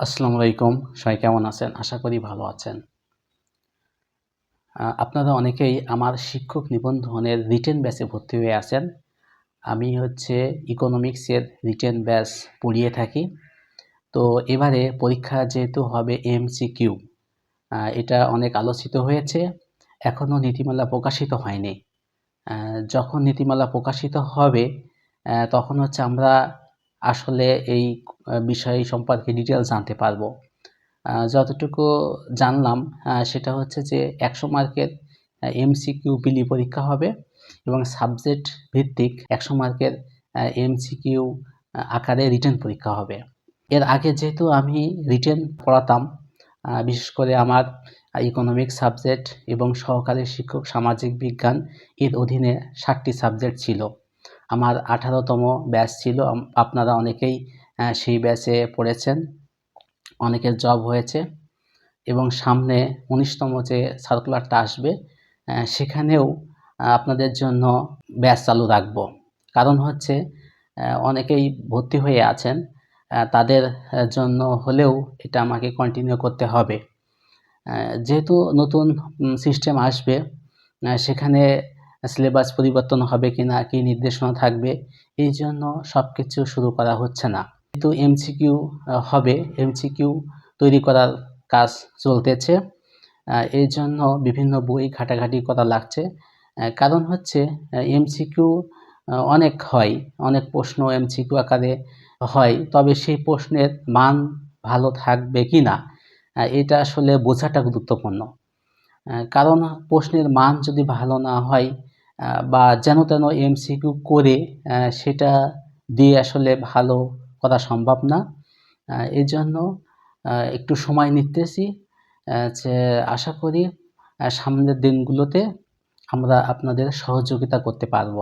আসসালামু আলাইকুম। সবাই কেমন আছেন? আশা করি ভালো আছেন। আপনারা অনেকেই আমার শিক্ষক নিবন্ধনের রিটেন ব্যাচে ভর্তি হয়ে আছেন। আমি হচ্ছে ইকোনমিক্সের রিটেন ব্যাচ পড়িয়ে থাকি। তো এবারে পরীক্ষা যেহেতু হবে এমসিকিউ এটা অনেক আলোচিত হয়েছে। এখনও নীতিমালা প্রকাশিত হয়নি। যখন নীতিমালা প্রকাশিত হবে তখন হচ্ছে আমরা আসলে এই বিষয় সম্পর্কে ডিটেলস জানতে পারব। যতটুকু জানলাম সেটা হচ্ছে যে একশো মার্কের এমসিকিউ বিলি পরীক্ষা হবে এবং সাবজেক্ট ভিত্তিক একশো মার্কের এমসিকিউ আকারে রিটেন পরীক্ষা হবে। এর আগে যেহেতু আমি রিটেন পড়াতাম বিশেষ করে আমার ইকোনমিক্স সাবজেক্ট এবং সহকারী শিক্ষক সামাজিক বিজ্ঞান এর অধীনে ষাটটি সাবজেক্ট ছিল। আমার আঠারোতম ব্যাচ ছিল। আপনারা অনেকেই সেই ব্যাচে পড়েছেন। অনেকের জব হয়েছে এবং সামনে উনিশতম যে সার্কুলারটা আসবে সেখানেও আপনাদের জন্য ব্যাচ চালু রাখব। কারণ হচ্ছে অনেকেই ভর্তি হয়ে আছেন তাদের জন্য হলেও এটা আমাকে কন্টিনিউ করতে হবে। যেহেতু নতুন সিস্টেম আসবে সেখানে সিলেবাস পরিবর্তন হবে কি না কী নির্দেশনা থাকবে, এই জন্য সব কিছু শুরু করা হচ্ছে না। কিন্তু এমসিকিউ হবে এমসিকিউ তৈরি করার কাজ চলতেছে এই জন্য বিভিন্ন বই ঘাটাঘাটি করা লাগছে। কারণ হচ্ছে এমসিকিউ অনেক হয়, অনেক প্রশ্ন এমসিকিউ আকারে হয়, তবে সেই প্রশ্নের মান ভালো থাকবে কি না এটা আসলে বোঝাটা গুরুত্বপূর্ণ। কারণ প্রশ্নের মান যদি ভালো না হয় বা যেন তেন এমসিকিউ করে সেটা দিয়ে আসলে ভালো করা সম্ভব না। এর এই জন্য একটু সময় নিতেছি। যে আশা করি সামনের দিনগুলোতে আমরা আপনাদের সহযোগিতা করতে পারব।